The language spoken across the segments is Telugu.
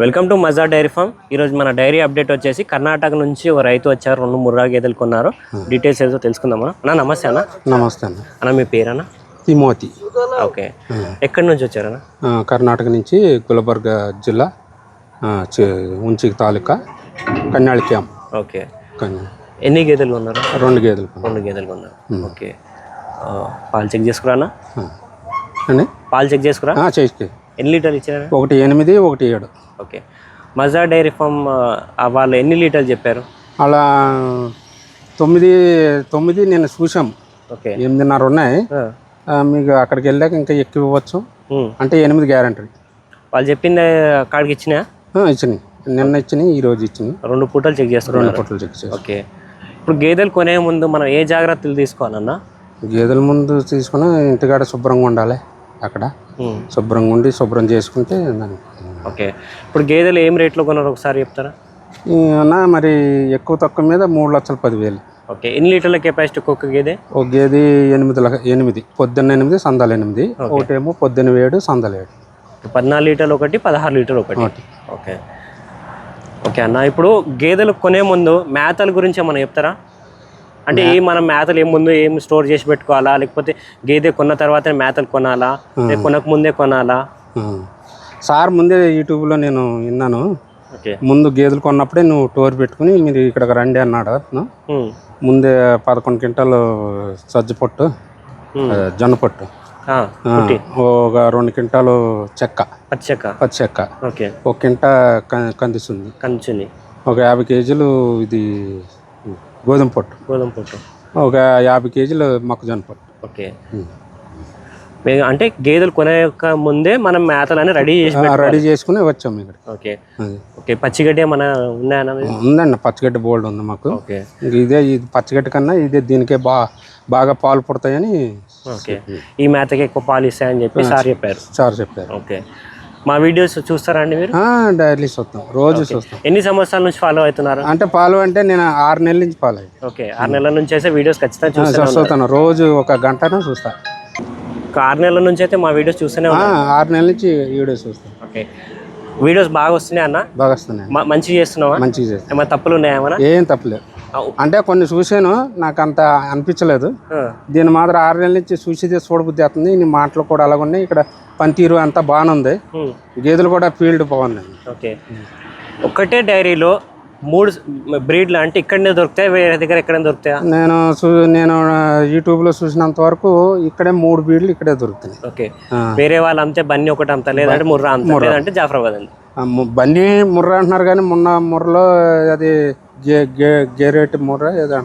Welcome to Maza dairy farm. ఈరోజు మన డైరీ అప్డేట్ వచ్చేసి కర్ణాటక నుంచి ఒక రైతు వచ్చారు రెండు ముర్రా గేదెలు కొన్నారు. డీటెయిల్స్ ఏదో తెలుసుకుందామా? అన్న నమస్తే అన్న. నమస్తే అన్న. అన్న మీ పేరన్నా? తిమోతి. ఓకే. ఎక్కడి నుంచి వచ్చారన్న? కర్ణాటక నుంచి గుల్బర్గ జిల్లా ఉంచి తాలూకా కన్యాళి క్యాంప్ ఓకే. ఎన్ని గేదెలు కొన్నారు? రెండు గేదెలు. రెండు గేదెలు కొన్నారు. ఓకే. పాలు చెక్ చేసుకురా అన్న? పాలు చెక్ చేసుకురా? చేసుకో ఎన్ని లీటర్లు ఇచ్చారా ఒకటి ఎనిమిది ఒకటి ఏడు. ఓకే. మజా డైరీ ఫామ్ వాళ్ళు ఎన్ని లీటర్లు చెప్పారు? అలా తొమ్మిది తొమ్మిది నేను చూసాం ఓకే. ఎనిమిదిన్నర ఉన్నాయి. మీకు అక్కడికి వెళ్ళాక ఇంకా ఎక్కువ ఇవ్వచ్చు. అంటే ఎనిమిది గ్యారంటీ వాళ్ళు చెప్పింది కాడికి ఇచ్చినా? ఇచ్చినాయి. నిన్న ఇచ్చినాయి ఈ రోజు ఇచ్చినాయి. రెండు పూటలు చెక్ రెండు చేసుకున్నారు పొట్లు చెక్ చేసి ఓకే. ఇప్పుడు గేదెలు కొనే ముందు మనం ఏ జాగ్రత్తలు తీసుకోవాలన్నా? గేదెల ముందు తీసుకుని ఇంటికాడ శుభ్రంగా ఉండాలి. అక్కడ. శుభ్రంగా ఉండి శుభ్రం చేసుకుంటే ఓకే. ఇప్పుడు గేదెలు ఏం రేట్లో కొన్నారు ఒకసారి చెప్తారా? మరి ఎక్కువ తక్కువ మీద మూడు లక్షల పదివేలు. ఓకే. ఎన్ని లీటర్ల కెపాసిటీ ఒక్కొక్క గేదె? ఒక గేది ఎనిమిది లక్ష ఎనిమిది. పొద్దున్న ఎనిమిది సందాలు ఎనిమిది. ఒకటేమో పొద్దున్న ఏడు సందాలు ఏడు. పద్నాలుగు లీటర్లు ఒకటి పదహారు లీటర్ ఒకటి. ఒకటి. ఓకే. ఓకే అన్న ఇప్పుడు గేదెలు కొనే ముందు మేతల గురించి ఏమైనా చెప్తారా? అంటే ఏ మనం మేతలు ఏం ముందు ఏం స్టోర్ చేసి పెట్టుకోవాలా? లేకపోతే గేదె కొన్న తర్వాత మేతలు కొనాలా? కొనక ముందే కొనాలా. సార్ ముందే యూట్యూబ్లో నేను విన్నాను. ముందు గేదెలు కొన్నప్పుడే నువ్వు టోర్ పెట్టుకుని మీరు ఇక్కడికి రండి అన్నాడు. ముందే పదకొండు క్వింటాలు సజ్జ పొట్టు జొన్న పొట్టు. ఒక రెండు క్వింటాలు చెక్క. పచ్చక పచ్చి చెక్క. ఓకే. ఒక కింట క- కందిస్తుంది. కంచుని ఒక యాభై కేజీలు ఇది గోధుమ పొట్టు. గోధుమ పొట్టు. ఒక యాభై కేజీలు మొక్కజొన్న పొట్టు. ఓకే. మేము అంటే గేదెలు కొనే యొక్క ముందే మనం మేతలని రెడీ చేసి రెడీ చేసుకుని వచ్చాము ఇక్కడ ఓకే. ఓకే పచ్చిగడ్డి మన ఉన్నాయన్న? ఉందండి పచ్చగడ్డి బోల్డ్ ఉంది మాకు. ఓకే. ఇదే ఇది పచ్చగడ్డి కన్నా ఇదే దీనికే బా బాగా పాలు పుడతాయని ఓకే. ఈ మేతకి ఎక్కువ పాలు ఇస్తాయని చెప్పి సార్ చెప్పారు. సార్ చెప్పారు. ఓకే. మా వీడియోస్ చూస్తారా అండి మీరు డైలీ చూస్తాం రోజు చూస్తాం. ఎన్ని సంవత్సరాల నుంచి ఫాలో అవుతున్నారు? అంటే పాలు అంటే నేను ఆరు నెలల నుంచి పాలు అయ్యి ఓకే ఆరు నెలల నుంచి అయితే వీడియోస్ ఖచ్చితంగా చూస్తాను చూస్తాను రోజు ఒక గంటనే చూస్తా. ఒక ఆరు నెలల నుంచి అయితే మా వీడియోస్ చూస్తూనే ఆరు నెలల నుంచి వీడియో చూస్తాం. ఓకే. వీడియోస్ బాగా వస్తున్నాయి అన్న? బాగా వస్తున్నాయి మంచిగా చేస్తున్నావా? మంచిగా చేస్తాం ఏమైనా తప్పులు ఉన్నాయా ఏం తప్పలేదు అంటే కొన్ని చూసాను నాకు అంత అనిపించలేదు. దీని మాత్రం ఆరు నెలల నుంచి చూసేది చూడబుద్ధి అవుతుంది నీ మాటలు కూడా అలాగ ఉన్నాయి ఇక్కడ పనితీరు అంతా బాగానే ఉంది ఉమ్, గేదెలు కూడా ఫీల్డ్ బాగున్నాయి. ఓకే. ఒక్కటే డైరీలో మూడు బ్రీడ్లు అంటే ఇక్కడనే దొరుకుతాయి వేరే దగ్గర ఎక్కడైనా దొరుకుతాయా? నేను నేను యూట్యూబ్లో చూసినంత వరకు ఇక్కడే మూడు బీడ్లు ఇక్కడే దొరుకుతున్నాయి. ఓకే. వేరే వాళ్ళు అమ్మితే బన్నీ ఒకటి అమ్ముతా లేదంటే ముర్రా అమ్ముతా లేదంటే జాఫరాబాద్ అండి బండి ముర్ర అంటున్నారు కానీ మొన్న ముర్రలో అది గేరేటి ఏదో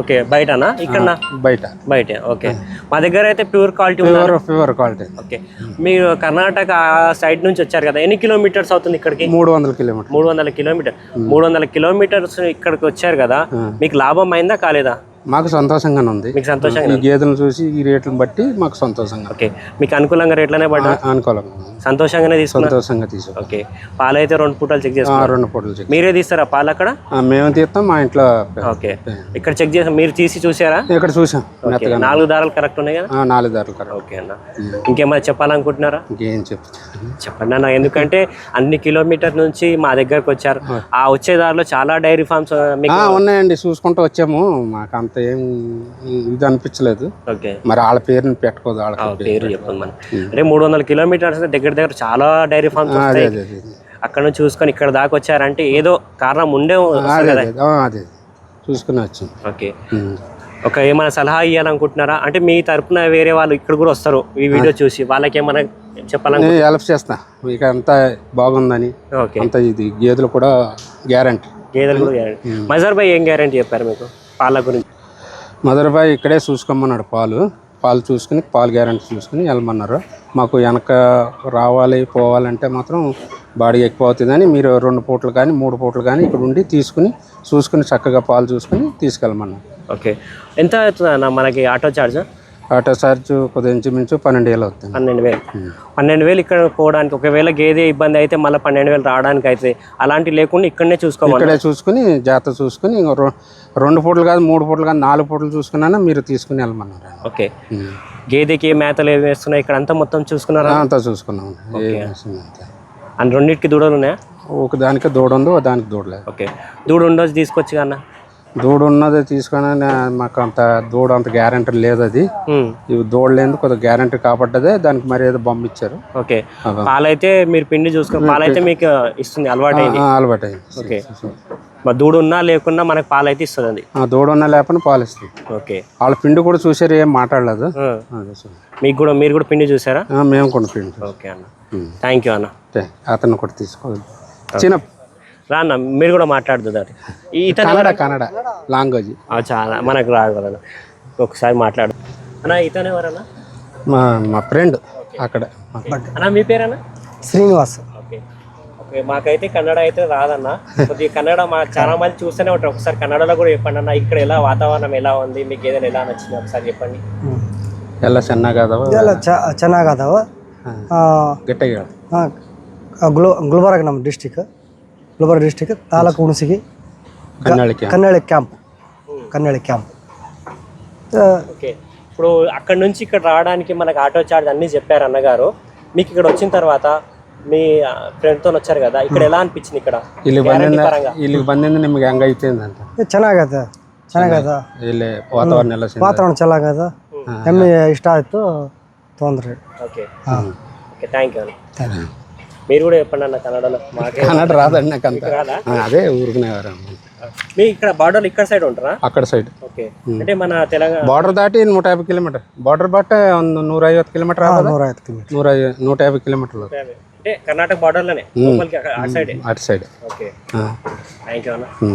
ఓకే బయటనా? ఇక్కడ బయట. బయట ఓకే. మా దగ్గర అయితే pure quality fever quality. Okay. మీరు కర్ణాటక సైడ్ నుంచి వచ్చారు కదా ఎన్ని కిలోమీటర్స్ అవుతుంది ఇక్కడికి? మూడు వందల కిలోమీటర్ మూడు వందల కిలోమీటర్. మూడు వందల కిలోమీటర్స్ ఇక్కడికి వచ్చారు కదా మీకు లాభం అయిందా కాలేదా? మాకు సంతోషంగానే ఉంది. మీకు సంతోషంగా ఈ గేదెలను చూసి ఈ రేట్లను బట్టి మాకు సంతోషంగా ఓకే. మీకు అనుకూలంగా రేట్లనే పడ్డా? అనుకూలంగా. సంతోషంగానే తీసుకున్నారు సంతోషంగా తీసుకు ఓకే. పాలు అయితే రెండు పూటలు చెక్ చేసుకున్నారు రెండు పూటలు చెక్ మీరే తీస్తారా పాలు అక్కడ? మేము తీస్తాం మా ఇంట్లో ఓకే. ఇక్కడ చెక్ చేసి. మీరు తీసి చూసారా? ఇక్కడ చూసాం. నాలుగు దారాలు కరెక్ట్ ఉన్నాయి కదా? నాలుగు ధరలు కరెక్ట్ ఓకే అన్న. ఇంకేమైనా చెప్పాలనుకుంటున్నారా? ఇంకేం చెప్తా చెప్పండి అన్న. ఎందుకంటే అన్ని కిలోమీటర్ నుంచి మా దగ్గరకు వచ్చారు. ఆ వచ్చే దారిలో చాలా డైరీ ఫార్మ్స్ ఉన్నాయండి. చూసుకుంటూ వచ్చాము. మాకు అంత ఏం ఇది అనిపించలేదు. ఓకే. మరి వాళ్ళ పేరుని పెట్టుకోదు ఆ వాళ్ళకి పేరు మనం అంటే మూడు వందల కిలోమీటర్స్ దగ్గర దగ్గర చాలా డైరీ ఫార్మ్స్ అక్కడ నుంచి చూసుకొని ఇక్కడ దాకా వచ్చారంటే ఏదో కారణం ఉండే అదే చూసుకుని వచ్చాం. ఓకే. ఒక ఏమైనా సలహా ఇవ్వాలనుకుంటున్నారా అంటే మీ తరపున వేరే వాళ్ళు ఇక్కడ కూడా వస్తారు. ఈ వీడియో చూసి వాళ్ళకి ఏమైనా చెప్పాలను హెల్ప్ చేస్తా. మీకు అంతా బాగుందని. ఓకే. అంత ఇది గేదెలు కూడా గ్యారంటీ గేదెలు కూడా గ్యారెంటీ మజర్ ఏం గ్యారెంటీ చెప్పారు మీకు? పాల గురించి. మదర్బాయ్ ఇక్కడే చూసుకోమన్నాడు పాలు. పాలు చూసుకుని పాలు గ్యారంటీ చూసుకుని వెళ్ళమన్నారు. మాకు వెనక రావాలి పోవాలంటే మాత్రం బాడీ ఎక్కువ అవుతుందని మీరు రెండు పూటలు కానీ మూడు పూటలు కానీ ఇక్కడ ఉండి తీసుకుని చూసుకుని చక్కగా పాలు చూసుకుని తీసుకెళ్ళమన్నారు. ఓకే. ఎంత అవుతుంది అన్న మనకి ఆటో ఛార్జ్? ఆటో ఛార్జ్ కొద్దిగా ఇంచుమించు పన్నెండు వేలు అవుతుంది. పన్నెండు వేలు. పన్నెండు వేలు ఇక్కడ పోవడానికి ఒకవేళ గేదె ఇబ్బంది అయితే మళ్ళీ పన్నెండు వేలు రావడానికి అయితే అలాంటి లేకుండా ఇక్కడనే చూసుకోమని ఇక్కడే చూసుకుని జాగ్రత్త చూసుకుని రెండు పూటలు కాదు మూడు పూటలు కాదు నాలుగు పూటలు చూసుకున్నా మీరు తీసుకుని వెళ్ళమన్నారు. ఓకే. గేదెకి ఏ మేతలు ఏమి వేస్తున్నాయి? ఇక్కడ అంతా మొత్తం చూసుకున్నారా? అంతా చూసుకున్నాం. అండ్ రెండింటికి దూడలు ఉన్నాయా? ఒక దానికి దూడ ఉంది దానికి దూడ లేదు. ఓకే. దూడు ఉండొచ్చు తీసుకొచ్చి అన్న? దూడ ఉన్నది తీసుకొని మాకు అంత దూడ అంత గ్యారంటీ లేదు అది. ఇవి దూడ లేదు కొద్దిగా గ్యారంటీ కాబట్టదే దానికి మరి ఏదో బొమ్మ ఇచ్చారు. ఓకే. పాలైతే మీరు పిండి చూసుకుని పాలైతే మీకు ఇస్తుంది అలవాటు అలవాటు అయింది ఓకే. మరి దూడు ఉన్నా లేకున్నా మనకు పాలైతే ఇస్తుంది అది ఆ, దూడ ఉన్నా లేకపోయినా పాలు ఇస్తుంది ఓకే. వాళ్ళ పిండి కూడా చూసారు ఏం మాట్లాడలేదు. మీకు కూడా మీరు కూడా పిండి చూసారా? మేము కూడా పిండి ఓకే అన్న. థ్యాంక్ యూ అన్న. అతను కూడా తీసుకోవాలి. చిన్న రా అన్న మీరు కూడా మాట్లాడుతుంది అది ఇతను కన్నడ కన్నడ లాంగ్వేజ్ ఆ, చాలా మనకు రాదు కదా ఒకసారి మాట్లాడు అన్న ఇతను ఎవరన్నా మా మా ఫ్రెండ్ అక్కడ అన్న మీ పేరన్నా శ్రీనివాస్ ఓకే ఓకే మాకైతే కన్నడ అయితే రాదన్న కొద్దిగా కన్నడ మా చాలా మంది చూస్తూనే ఉంటారు ఒకసారి కన్నడలో కూడా చెప్పండి అన్న ఇక్కడ ఎలా వాతావరణం ఎలా ఉంది మీకు ఏదైనా ఎలా నచ్చింది ఒకసారి చెప్పండి ಎಲ್ಲ ಚೆನ್ನಾಗದವ ಎಲ್ಲ ಚ ಚೆನ್ನಾಗದಾವ ಗಟ್ಟಿಗೆ ಹೇಳು. ಗುಲ್ ಗುಲ್ಬರ್ಗ ನಮ್ಮ ಡಿಸ್ಟಿಕ್ ಗುಲ್ಬರ್ಗ ಡಿಸ್ಟಿಕ್ ತಾಲೂಕು ಹುಣಸಿಗಿ ಕನ್ನಡಕ್ಕೆ Kannali camp Kannali camp okay ఇప్పుడు అక్కడ నుంచి ఇక్కడ రావడానికి మనకు ఆటో చార్జ్ అన్నీ చెప్పారు అన్నగారు మీకు ఇక్కడ వచ్చిన తర్వాత మీ ఫ్రెండ్తో వచ్చారు కదా ఇక్కడ ఎలా అనిపించింది ఇక్కడ ಇಲ್ಲಿ Guarantee ಬಂದಿಂದ పరంగా ಇಲ್ಲಿಗೆ ಬಂದಿಂದ ನಿಮ್ಗೆ ಹೆಂಗೈತೆ ಅಂತ ಚೆನ್ನಾಗದ ಚೆನ್ನಾಗದ ಇಲ್ಲಿ ವಾತಾವರಣ ಎಲ್ಲ ಚೆನ್ನಾಗಿ ವಾತಾವರಣ ಚೆನ್ನಾಗದ ಎಮ್ಮೆ ಇಷ್ಟ ಆಯಿತು ತೊಂದ್ರೆ ఓకే ఓకే థ్యాంక్ యూ అన్న మీరు కూడా చెప్పండి అన్న కన్నడలో మాకే కన్నడ రాదండి నాకు అంత రాదా ఆ, అదే ఊరుకునే వారు మీ ఇక్కడ బార్డర్ ఇక్కడ సైడ్ ఉంటారా అక్కడ సైడ్ ఓకే అంటే మన తెలంగాణ ಬಾರ್ಡರ್ ದಾಟಿ ನೂಟ ಯಾಭೈ ಕಿಲೋಮೀಟರ್ ಬಾರ್ಡರ್ ಬಟ್ಟೆ ಒಂದು ನೂರ ಐವತ್ತು ಕಿಲೋಮೀಟರ್ ಆಗೋದ ನೂರ ಐವತ್ತು ಕಿಲೋಮೀಟರ್ ನೂರ ಐ- ನೂಟ ಯಾಭೈ ಕಿಲೋಮೀಟರ್ అంటే కర్ణాటక బార్డర్లోనే లోపలికి అక్కడ- ఆ సైడ్ అటు సైడ్ ఓకే ಹಾಂ థ్యాంక్ యూ అన్న ಹ್ಞೂ